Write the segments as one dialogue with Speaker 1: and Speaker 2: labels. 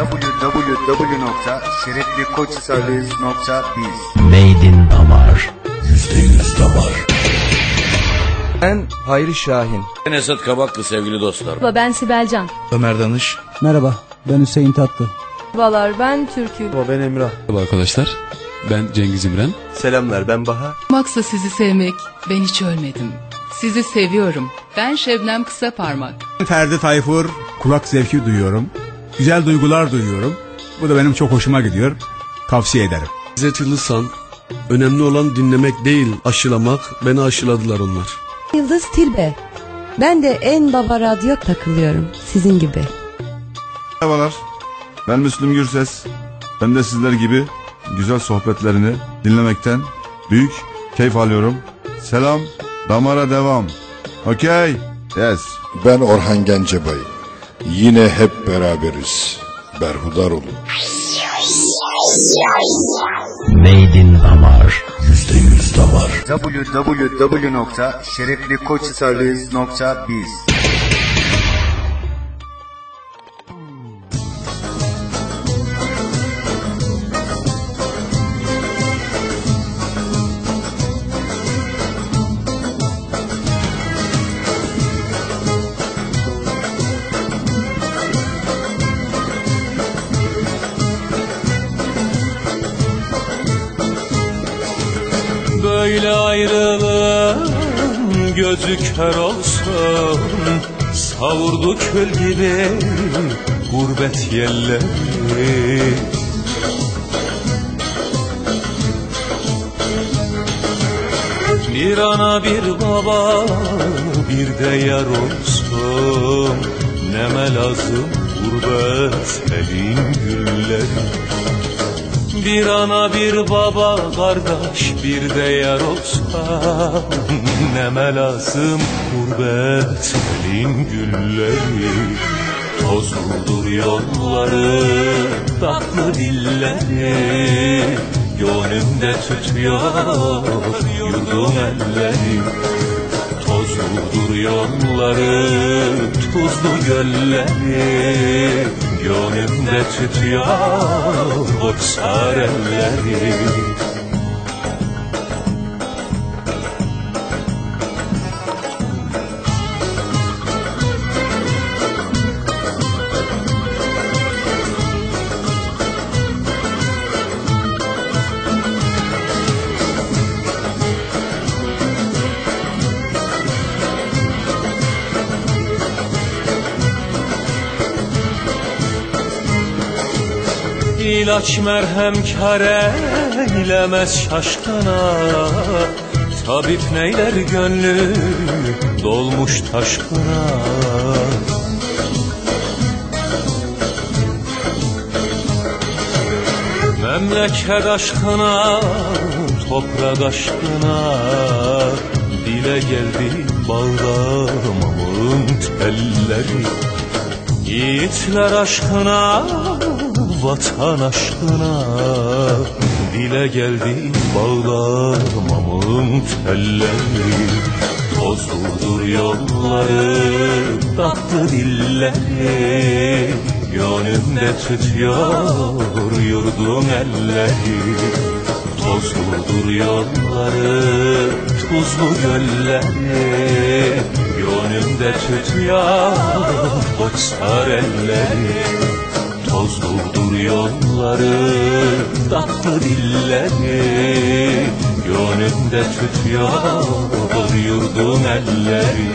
Speaker 1: www.şereflikoçservis.biz
Speaker 2: Made in Damar.
Speaker 3: %100 damar.
Speaker 4: Ben Hayri Şahin.
Speaker 5: Ben Esat Kabaklı sevgili dostlar.
Speaker 6: Merhaba ben Sibel Can.
Speaker 4: Ömer Danış.
Speaker 7: Merhaba, ben Hüseyin Tatlı.
Speaker 6: Merhabalar ben Türkü.
Speaker 4: Ben Emrah.
Speaker 8: Merhaba arkadaşlar. Ben Cengiz İmren.
Speaker 4: Selamlar ben Baha.
Speaker 9: Maksa sizi sevmek, ben hiç ölmedim. Sizi seviyorum. Ben Şebnem Kısa Parmak.
Speaker 10: Ferdi Tayfur, kulak zevki duyuyorum. Güzel duygular duyuyorum. Bu da benim çok hoşuma gidiyor. Tavsiye ederim.
Speaker 11: İzzet Yıldızhan, önemli olan dinlemek değil aşılamak, beni aşıladılar onlar.
Speaker 12: Yıldız Tilbe. Ben de en baba radyo takılıyorum. Sizin gibi.
Speaker 13: Merhabalar. Ben Müslüm Gürses. Ben de sizler gibi güzel sohbetlerini dinlemekten büyük keyif alıyorum. Selam. Damara devam. Okey. Yes.
Speaker 3: Ben Orhan Gencebay. Yine hep beraberiz. Berhudar olun.
Speaker 2: Made in Damar.
Speaker 3: %100 damar.
Speaker 1: www.şereflikoçservis.biz
Speaker 14: Böyle ayrılığın gözü kör olsun. Savurdu kül gibi gurbet yelleri Bir ana bir baba bir de yar olsun. Neme lazım gurbet elin gülleri bir ana bir baba kardeş bir de yar olsa Neme lazım gurbet elin gülleri Tozludur yolları tatlı dilleri. Gönlümde tütüyor yurdum elleri Tozludur yolları tuzlu gölleri. Gönlümde tütüyor boksar İlaç merhem kare eylemez şaşkına. Tabip neyler gönlü dolmuş taşkına. Memleket aşkına, toprak aşkına. Dile geldi bağlamamın telleri Yiğitler aşkına vatan aşkına. Dile geldi bağlamamın telleri Tozludur yolları tatlı dilleri. Gönlümde tütüyor yurdum elleri Tozludur yolları tuzlu gölleri. Gönlümde tütüyor boksar elleri Tozludur yolları tatlı dilleri Gönlümde tütüyor yurdum elleri.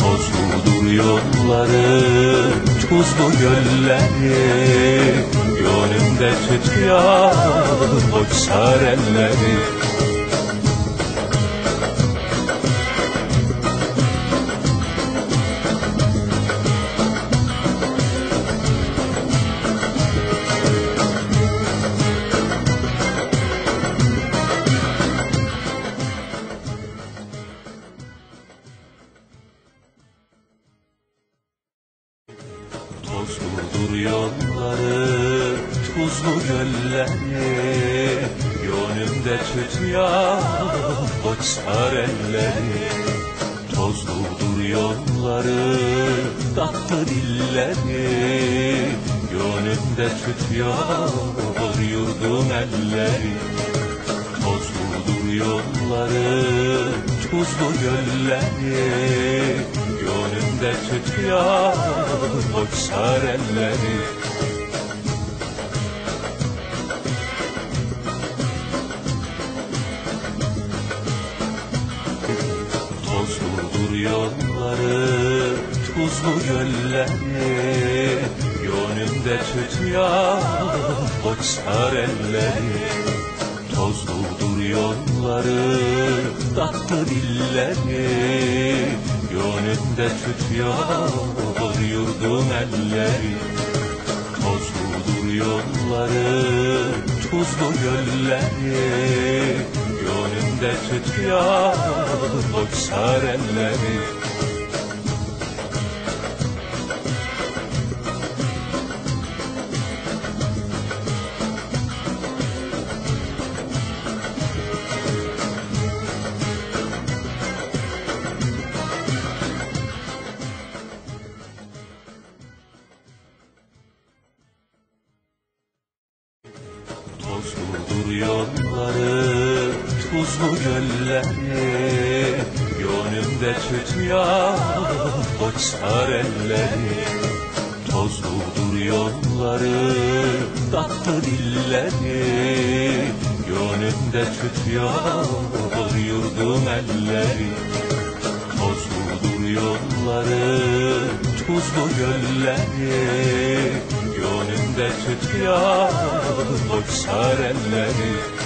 Speaker 14: Tozludur yolları tuzlu gölleri. Gönlümde tütüyor boksar elleri tuzlu gölleri Gönlümde tütüyor boksar elleri. Tozludur yolları, tatlı dilleri. Gönlümde tütüyor yurdun elleri. Tozludur yolları, tuzlu gölleri. Gönlümde tütüyor koçsar elleri yolları, tuzlu gölleri Gönlümde tütüyor koçsar elleri. Tozludur yolları, tatlı dilleri Gönlümde tütüyor yurdun elleri. Tozludur yolları, tuzlu gölleri Gönlümde tütüyor koçsar elleri. Tozludur yolları, tuzlu gölleri. Gönlümde tütüyor koçsar elleri. Tozludur yolları, tatlı dilleri. Gönlümde tütüyor yurdun elleri. Tozludur yolları, tuzlu gölleri. Gönlümde tütüyor koçsar elleri